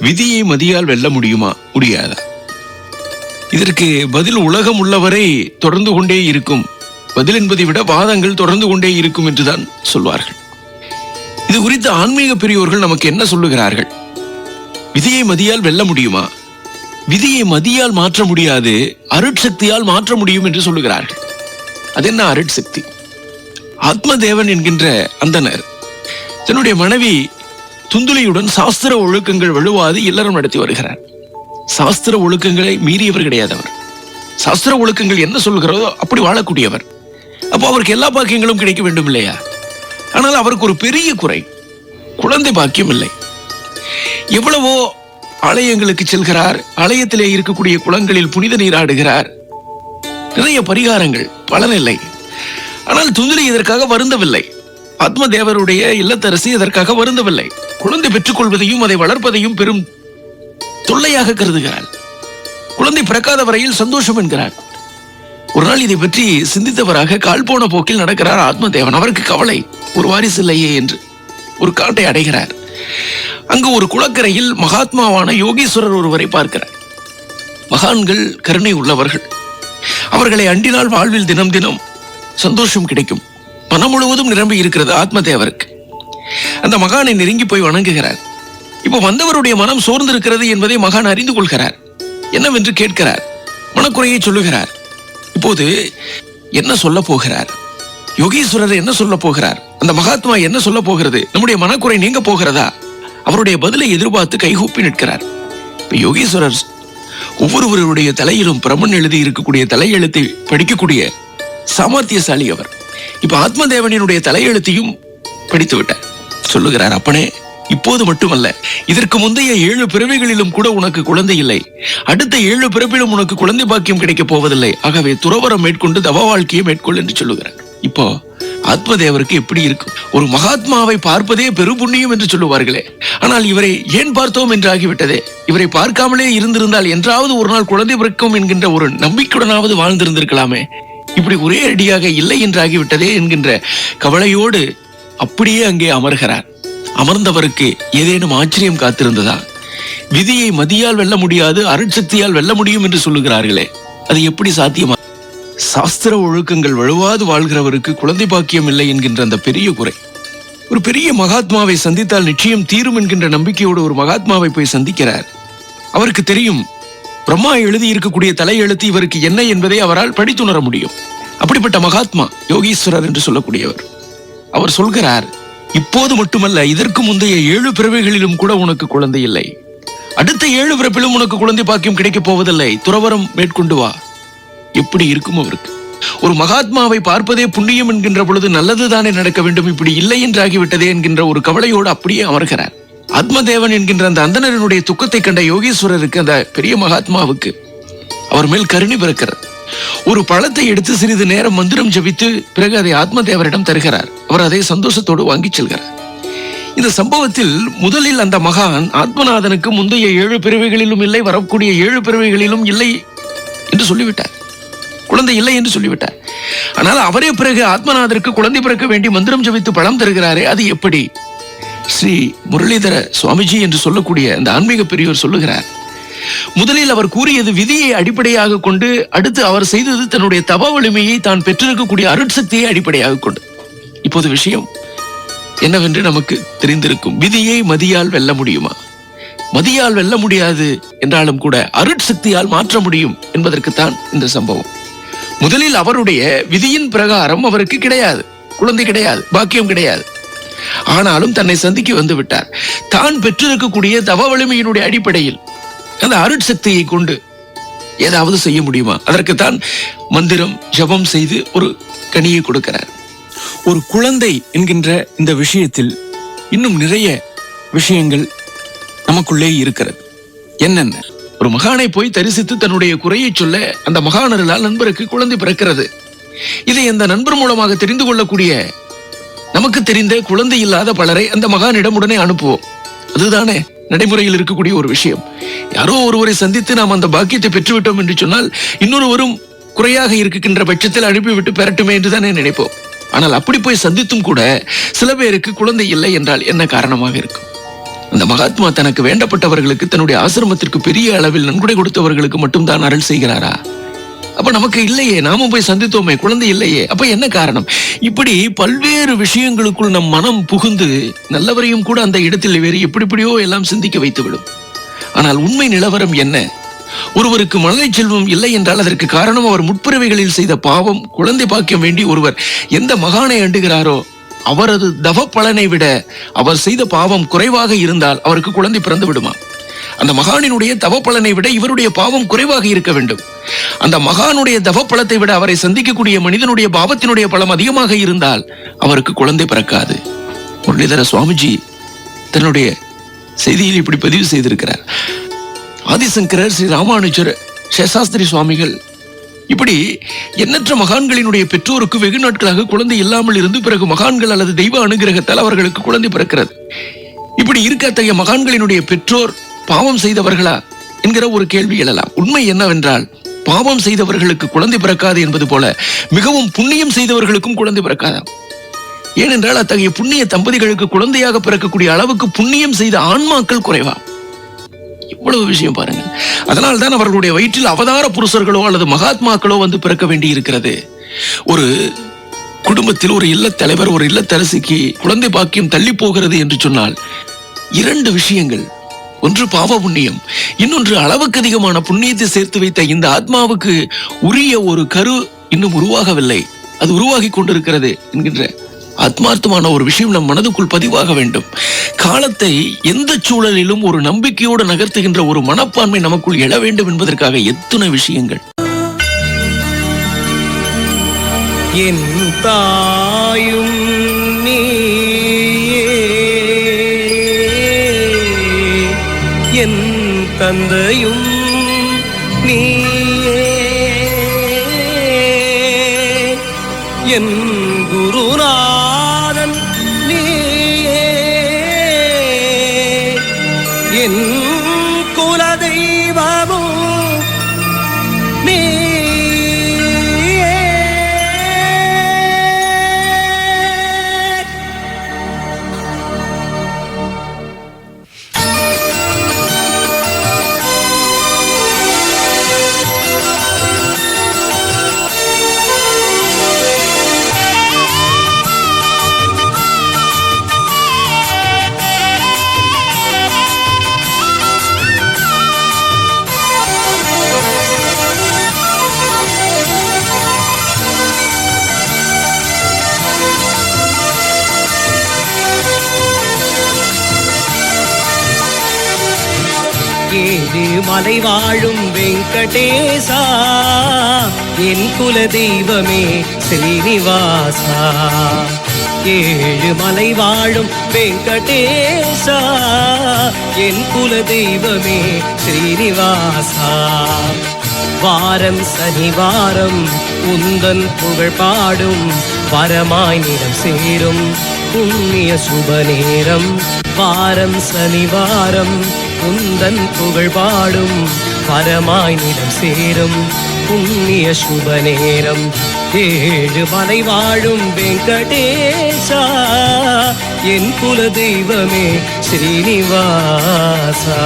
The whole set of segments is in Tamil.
விதியை மதியால் வெல்ல முடியுமா? முடியாதா? இதற்கு பதில் உலகம் உள்ளவரை தொடர்ந்து கொண்டே இருக்கும். பதில் என்பதை விட வாதங்கள் தொடர்ந்து கொண்டே இருக்கும் என்றுதான் சொல்வார்கள். இது குறித்து ஆன்மீக பெரியோர்கள் நமக்கு என்ன சொல்லுகிறார்கள்? விதியை மதியால் வெல்ல முடியுமா? விதியை மதியால் மாற்ற முடியாது அருட்சக்தியால் மாற்ற முடியும் என்று சொல்லுகிறார்கள். அது என்ன அருட்சக்தி? ஆத்மதேவன் என்கின்ற அந்தனர் தன்னுடைய மனைவி துந்துளியுடன் சாஸ்திர ஒழுக்கங்கள் வலுவாது இல்லறம் நடத்தி வருகிறார். சாஸ்திர ஒழுக்கங்களை மீறியவர் கிடையாது அவர். சாஸ்திர ஒழுக்கங்கள் என்ன சொல்கிறதோ அப்படி வாழக்கூடியவர். அப்போ அவருக்கு எல்லா பாக்கியங்களும் கிடைக்க வேண்டும் இல்லையா? ஆனால் அவருக்கு ஒரு பெரிய குறை. குழந்தை பாக்கியம் இல்லை. எவ்வளவோ ஆலயங்களுக்கு செல்கிறார். ஆலயத்திலே இருக்கக்கூடிய குளங்களில் புனித நீராடுகிறார் நிறைய பரிகாரங்கள் பலனில்லை ஆனால் துந்துலி இதற்காக வருந்தவில்லை. ஆத்மதேவருடைய இல்லத்தரசி இதற்காக வருந்தவில்லை. குழந்தை பெற்றுக்கொள்வதையும் அதை வளர்ப்பதையும் பெரும் தொல்லையாக கருதுகிறாள் குழந்தை பிறக்காத வரையில் சந்தோஷம் என்கிறார் ஒரு நாள் இதை பற்றி சிந்தித்தவராக கால் போன போக்கில் நடக்கிறார் ஆத்மதேவன். அவருக்கு கவலை ஒரு வாரிசு இல்லையே என்று ஒரு காட்டை அடைகிறார். அங்கு ஒரு குளக்கரையில் மகாத்மாவான யோகீஸ்வரர் ஒருவரை பார்க்கிறார். மகான்கள் கருணை உள்ளவர்கள். அவர்களை அண்டினால் வாழ்வில் தினம் தினம் சந்தோஷம் கிடைக்கும். மனம் முழுவதும் நிரம்பி இருக்கிறது ஆத்மதேவருக்கு. அந்த மகானை நெருங்கி போய் வணங்குகிறார். இப்போ வந்தவருடைய மனம் சோர்ந்திருக்கிறது என்பதை மகான் அறிந்து கொள்கிறார். என்னவென்று கேட்கிறார். மனக்குறையை சொல்லுகிறார். இப்போது என்ன சொல்ல போகிறார்? யோகீஸ்வரர் என்ன சொல்ல போகிறார்? அந்த மகாத்மா என்ன சொல்ல போகிறது? நம்முடைய மனக்குறை நீங்க போகிறதா? அவருடைய பதிலை எதிர்பார்த்து கைகூப்பி நிற்கிறார். இப்ப யோகீஸ்வரர் ஒவ்வொருவருடைய தலையிலும் பிரமன் எழுதி இருக்கக்கூடிய தலையெழுத்தை படிக்கக்கூடிய சாமர்த்தியசாலி அவர். இப்ப ஆத்மதேவனினுடைய தலையெழுத்தையும் படித்து விட்டார். சொல்லுகிறார் அப்பனே இப்போது மட்டுமல்ல இதற்கு முந்தைய ஏழு பிறவிகளிலும் கூட உனக்கு குழந்தை இல்லை. அடுத்த ஏழு பிறப்பிலும் உனக்கு குழந்தை பாக்கியம் கிடைக்கப் போவதில்லை. ஆகவே துறவரம் மேற்கொண்டு தவ வாழ்க்கையை மேற்கொள் என்று சொல்லுகிறார். இப்போ ஆத்மதேவருக்கு எப்படி இருக்கும் ஒரு மகாத்மாவை பார்ப்பதே பெருபுண்ணியம் என்று சொல்லுவார்களே. ஆனால் இவரை ஏன் பார்த்தோம் என்று ஆகிவிட்டதே? இவரை பார்க்காமலே இருந்திருந்தால் என்றாவது ஒரு நாள் குழந்தை பிறக்கும் என்கின்ற ஒரு நம்பிக்கையுடனாவது வாழ்ந்திருந்திருக்கலாமே. இப்படி ஒரே அடியாக இல்லை என்று ஆகிவிட்டதே என்கின்ற கவலையோடு அப்படியே அங்கே அமர்கிறார். அமர்ந்தவருக்கு ஏதேனும் ஆச்சரியம் காத்திருந்ததா? விதியை மதியால் வெல்ல முடியாது அருட்சக்தியால் வெல்ல முடியும் என்று சொல்லுகிறார்களே அது எப்படி சாத்தியமா? சாஸ்திர ஒழுக்கங்கள் வலுவாது வாழ்கிறவருக்கு குழந்தை பாக்கியம் இல்லை என்கின்ற அந்த பெரிய குறை. ஒரு பெரிய மகாத்மாவை சந்தித்தால் நிச்சயம் தீரும் என்கின்ற நம்பிக்கையோடு ஒரு மகாத்மாவை போய் சந்திக்கிறார். அவருக்கு தெரியும் பிரம்மா எழுதி இருக்கக்கூடிய தலையெழுத்து இவருக்கு என்ன என்பதை அவரால் படித்துணர முடியும். அப்படிப்பட்ட மகாத்மா யோகீஸ்வரர் என்று சொல்லக்கூடியவர். அவர் சொல்கிறார் இப்போது மட்டுமல்ல இதற்கு முந்தைய ஏழு பிறவைகளிலும் கூட உனக்கு குழந்தை இல்லை. அடுத்த ஏழு பிறப்பிலும் உனக்கு குழந்தை பாக்கியம் கிடைக்கப் போவதில்லை. துறவரம் மேற்கொண்டு வா. எப்படி இருக்கும் அவருக்கு? ஒரு மகாத்மாவை பார்ப்பதே புண்ணியம் என்கின்ற பொழுது நல்லதுதானே நடக்க வேண்டும். இப்படி இல்லை என்றாகிவிட்டதே என்கின்ற ஒரு கவலையோடு அப்படியே அமர்கிறார். ஆத்மதேவன் என்கின்ற அந்த அந்தனரனுடைய துக்கத்தை கண்ட யோகீஸ்வரருக்கு அந்த பெரிய மகாத்மாவுக்கு அவர் மேல் கருணி பிறக்கிறது. ஒரு பழத்தை எடுத்து சிறிது நேரம் மந்திரம் ஜபித்து பிறகு அதை ஆத்மதேவரிடம் தருகிறார். அவர் அதை சந்தோஷத்தோடு வாங்கிச் செல்கிறார். இந்த சம்பவத்தில் முதலில் அந்த மகான் ஆத்மநாதனுக்கு முந்தைய ஏழு பிறவைகளிலும் இல்லை வரக்கூடிய ஏழு பிறவைகளிலும் இல்லை என்று சொல்லிவிட்டார். குழந்தை இல்லை என்று சொல்லிவிட்டார். ஆனால் அவரே பிறகு ஆத்மநாதருக்கு குழந்தை பிறக்க வேண்டி மந்திரம் ஜபித்து பழம் தருகிறாரே அது எப்படி? ஸ்ரீ முரளிதர சுவாமிஜி என்று சொல்லக்கூடிய அந்த ஆன்மீக பெரியோர் சொல்லுகிறார். முதலில் அவர் கூறியது விதியை அடிப்படையாக கொண்டு அடுத்து அவர் செய்தது தன்னுடைய தப வலிமையை தான் பெற்றிருக்கக்கூடிய அருட்சக்தியை அடிப்படையாக கொண்டு. இப்போது விஷயம் என்னவென்று நமக்கு தெரிந்திருக்கும். விதியை மதியால் வெல்ல முடியுமா? மதியால் வெல்ல முடியாது என்றாலும் கூட அருட்சக்தியால் மாற்ற முடியும் என்பதற்குத்தான் இந்த சம்பவம். முதலில் அவருடைய விதியின் பிரகாரம் அவருக்கு கிடையாது. குழந்தை கிடையாது பாக்கியம் கிடையாது. ஆனாலும் தன்னை சந்திக்க வந்து விட்டார். தான் பெற்றிருக்கக்கூடிய தவ வலிமையினுடைய அடிப்படையில் அந்த அருட்சக்தியை கொண்டு ஏதாவது செய்ய முடியுமா? அதற்குத்தான் மந்திரம் ஜபம் செய்து ஒரு கனியை கொடுக்கிறார். ஒரு குழந்தை என்கின்ற இந்த விஷயத்தில் இன்னும் நிறைய விஷயங்கள் நமக்குள்ளே இருக்கிறது. என்னென்ன? ஒரு மகானை போய் தரிசித்து தன்னுடைய குறையை சொல்ல அந்த மகானர்களால் நண்பருக்கு குழந்தை பிறக்கிறது. இதை அந்த நண்பர் மூலமாக தெரிந்து கொள்ளக்கூடிய நமக்கு தெரிந்த குழந்தை இல்லாத பலரை அந்த மகானிடம் உடனே அனுப்புவோம். அதுதானே நடைமுறையில் இருக்கக்கூடிய ஒரு விஷயம். யாரோ ஒருவரை சந்தித்து நாம் அந்த பாக்கியத்தை பெற்றுவிட்டோம் என்று சொன்னால் இன்னொருவரும் குறையாக இருக்கின்ற பட்சத்தில் அனுப்பிவிட்டு பெறட்டுமே என்று தானே நினைப்போம். ஆனால் அப்படி போய் சந்தித்தும் கூட சில பேருக்கு குழந்தை இல்லை என்றால் என்ன காரணமாக இருக்கும்? அந்த மகாத்மா தனக்கு வேண்டப்பட்டவர்களுக்கு தன்னுடைய ஆசிரமத்திற்கு பெரிய அளவில் நன்கொடை கொடுத்தவர்களுக்கு மட்டும்தான் அருள் செய்கிறாரா? அப்ப நமக்கு இல்லையே நாமும் போய் சந்தித்தோமே குழந்தை இல்லையே. அப்ப என்ன காரணம்? இப்படி பல்வேறு விஷயங்களுக்குள் நம் மனம் புகுந்து நல்லவரையும் கூட அந்த இடத்தில் வேறு எப்படி எப்படியோ எல்லாம் சிந்திக்க வைத்துவிடும். ஆனால் உண்மை நிலவரம் என்ன? ஒருவருக்கு மழலை செல்வம் இல்லை என்றால் அதற்கு காரணம் அவர் முற்பிறவைகளில் செய்த பாவம் குழந்தை பாக்கியம் வேண்டி ஒருவர் எந்த மகானை அண்டுகிறாரோ அவரது தவ பலனை விட அவர் செய்த பாவம் குறைவாக இருந்தால் அவருக்கு குழந்தை பிறந்து விடுமா? அந்த மகானினுடைய தவ பலனை விட இவருடைய பாவம் குறைவாக இருக்க வேண்டும். அந்த மகானுடைய தவ பலத்தை விட அவரை சந்திக்கக்கூடிய மனிதனுடைய பாவத்தினுடைய பலம் அதிகமாக இருந்தால் அவருக்கு குழந்தை பிறக்காது. முரளிதர சுவாமிஜி தன்னுடைய செய்தியில் இப்படி பதிவு செய்திருக்கிறார். ஆதிசங்கரர் ஸ்ரீ ராமானுஜர் சேசாஸ்திரி சுவாமிகள். இப்படி எண்ணற்ற மகான்களினுடைய பெற்றோருக்கு வெகு நாட்களாக குழந்தை இல்லாமல் இருந்து பிறகு மகான்கள் அல்லது தெய்வ அனுகிரகத்தால் அவர்களுக்கு குழந்தை பிறக்கிறது. இப்படி இருக்க அத்தகைய மகான்களினுடைய பெற்றோர் பாவம் செய்தவர்களா என்கிற ஒரு கேள்வி எழலாம். உண்மை என்னவென்றால் பாவம் செய்தவர்களுக்கு குழந்தை பிறக்காது என்பது போல மிகவும் புண்ணியம் செய்தவர்களுக்கும் குழந்தை பிறக்காதாம். ஏனென்றால் அத்தகைய புண்ணிய தம்பதிகளுக்கு குழந்தையாக பிறக்கக்கூடிய அளவுக்கு புண்ணியம் செய்த ஆன்மாக்கள் குறைவா இவ்வளவு விஷயம் பாருங்க அதனால் தான் அவர்களுடைய வயிற்றில் அவதார புருஷர்களோ அல்லது மகாத்மாக்களோ வந்து பிறக்க வேண்டி இருக்கிறது ஒரு குடும்பத்தில் ஒரு இல்லத்தலைவர் ஒரு இல்லத்தரசிக்கு குழந்தை பாக்கியம் தள்ளி போகிறது என்று சொன்னால் இரண்டு விஷயங்கள். ஒன்று பாவ புண்ணியம் இன்னொன்று அளவுக்கு அதிகமான புண்ணியத்தை சேர்த்து வைத்த இந்த ஆத்மாவுக்கு உரிய ஒரு கரு இன்னும் உருவாகவில்லை. அது உருவாகி கொண்டிருக்கிறது என்கின்ற ஆத்மார்த்தமான ஒரு விஷயம் நம் மனதுக்குள் பதிவாக வேண்டும். காலத்தை எந்த சூழலிலும் ஒரு நம்பிக்கையோடு நகர்த்துகின்ற ஒரு மனப்பான்மை நமக்குள் எழ வேண்டும் என்பதற்காக எத்தனை விஷயங்கள். என் தாயும் நீயே. என் தந்தையும் என் குருநாதன் நீ என் ஏழு மலை வாழும் வெங்கடேசா. என் குல தெய்வமே ஸ்ரீனிவாசா. ஏழு மலை வாழும் வெங்கடேசா. என் குல தெய்வமே ஸ்ரீனிவாசா. வாரம் சனிவாரம் உந்தன் புகழ் பாடும் வரமாய் நிறம் சேரும். புண்ணிய சுப நேரம் வாரம் சனிவாரம் உந்தன் புகழ் பாடும் வரமாய் நிறம் சேரும். புண்ணிய சுப நேரம் ஏழு மலை வாழும் வெங்கடேசா. என் குல தெய்வமே ஸ்ரீனிவாசா.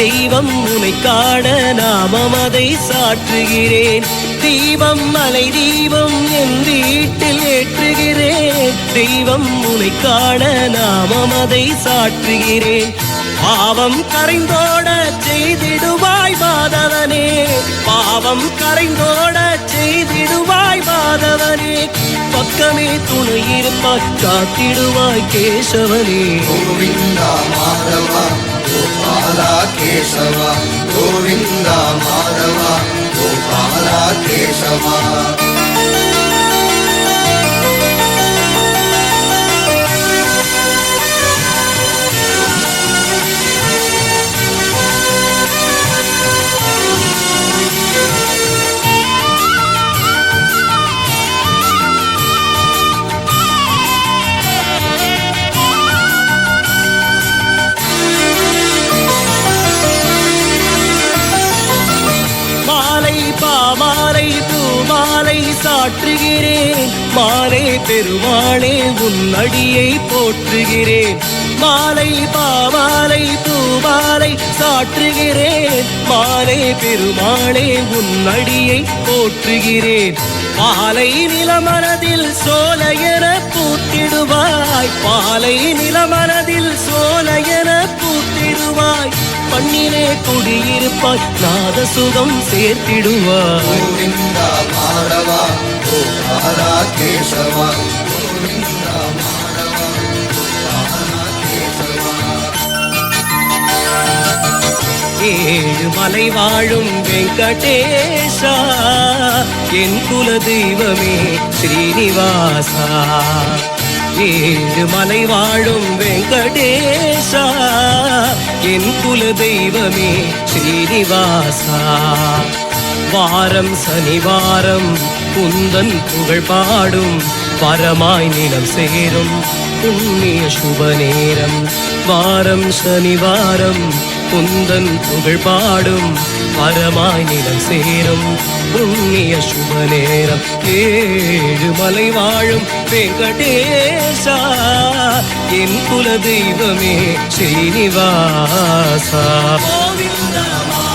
தெய்வம் உனை காண நாமம் அதை சாற்றுகிறேன். தீபம் மலை தீபம் என் வீட்டில் ஏற்றுகிறேன். தெய்வம் உனை காண நாமம் அதை சாற்றுகிறேன். பாவம் கரைந்தோட செய்திடுவாய் மாதவனே. பாவம் கரைந்தோட செய்திடுவாய் மாதவனே. பக்கமே துணை இருப்பாய் காத்திடுவாய் கேசவனே. மாதவா गोपाला केशव गोविन्दा माधव गोपाला केशव பெருமாளே உன் அடியை போற்றுகிறேன். மாலை பாவாலை பூவாலை சாற்றுகிறேன். மாலை பெருமாளே உன் அடியை போற்றுகிறேன். பாலை நிலமனதில் சோலையென பூத்திடுவாய். பாலை நிலமனதில் சோலையென பூத்திடுவாய். பண்ணிலே குடியிருப்பாய். நாத சுகம் சேர்த்திடுவாய் கோபாலா கேசவா ஏழு மலை வாழும் வெங்கடேஷா என் குல தெய்வமே ஸ்ரீனிவாசா. ஏழு மலை வாழும் வெங்கடேசா என் குல தெய்வமே ஸ்ரீனிவாசா. வாரம் சனிவாரம் குந்தன் புகழ் பாடும் வரமாய் நிலம் சேரும். புண்ணிய சுப நேரம். வாரம் சனிவாரம். குந்தன் புகழ் பாடும். வரமாய் நிலம் சேரும். புண்ணிய சுப நேரம். ஏழு மலை வாழும் வெங்கடேசா. என் குல தெய்வமே ஸ்ரீனிவாசா. கோவிந்தமா.